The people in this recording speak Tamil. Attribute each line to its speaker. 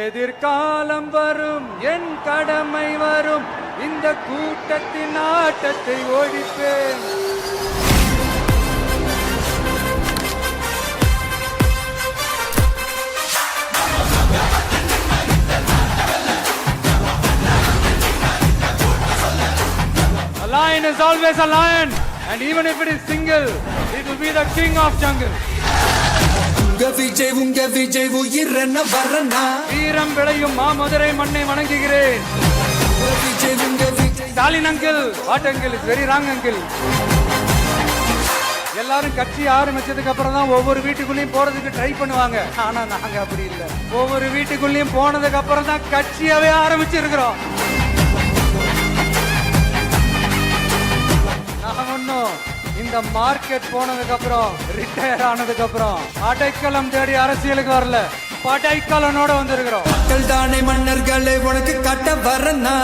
Speaker 1: எதிர்காலம் வரும் என் கடமை வரும் இந்த கூட்டத்தின் ஆட்டத்தை ஒழிப்பேன் A lion is always a lion, and even if it is single, it will be the king of jungle.
Speaker 2: உங்க விஜய் உங்க விஜய் உயிர் என்ன வரனா?
Speaker 1: வீரம் விளையும் மாமதுரை மண்ணை வணங்குகிறேன்.
Speaker 2: உங்க விஜய் உங்க Vijay
Speaker 1: Stalin uncle what very wrong uncle எல்லாரும் கட்சி ஆரம்பிச்சதுக்கு அப்புறம் தான் ஒவ்வொரு வீட்டுக்குள்ளேயும் போறதுக்கு ட்ரை பண்ணுவாங்க. ஆனா நாங்க அப்படி இல்லை. ஒவ்வொரு வீட்டுக்குள்ளேயும் போனதுக்கு அப்புறம் தான் கட்சியாவே ஆரம்பிச்சிருக்கிறோம். இந்த மார்க்கெட் போனதுக்கு அப்புறம் ரிட்டையர் ஆனதுக்கு அப்புறம் அடைக்கலம் தேடி அரசியலுக்கு வரல. படைக்கலனோட வந்திருக்கிறோம்.
Speaker 2: மக்கள் தானே மன்னர்களை உனக்கு கட்ட வரனா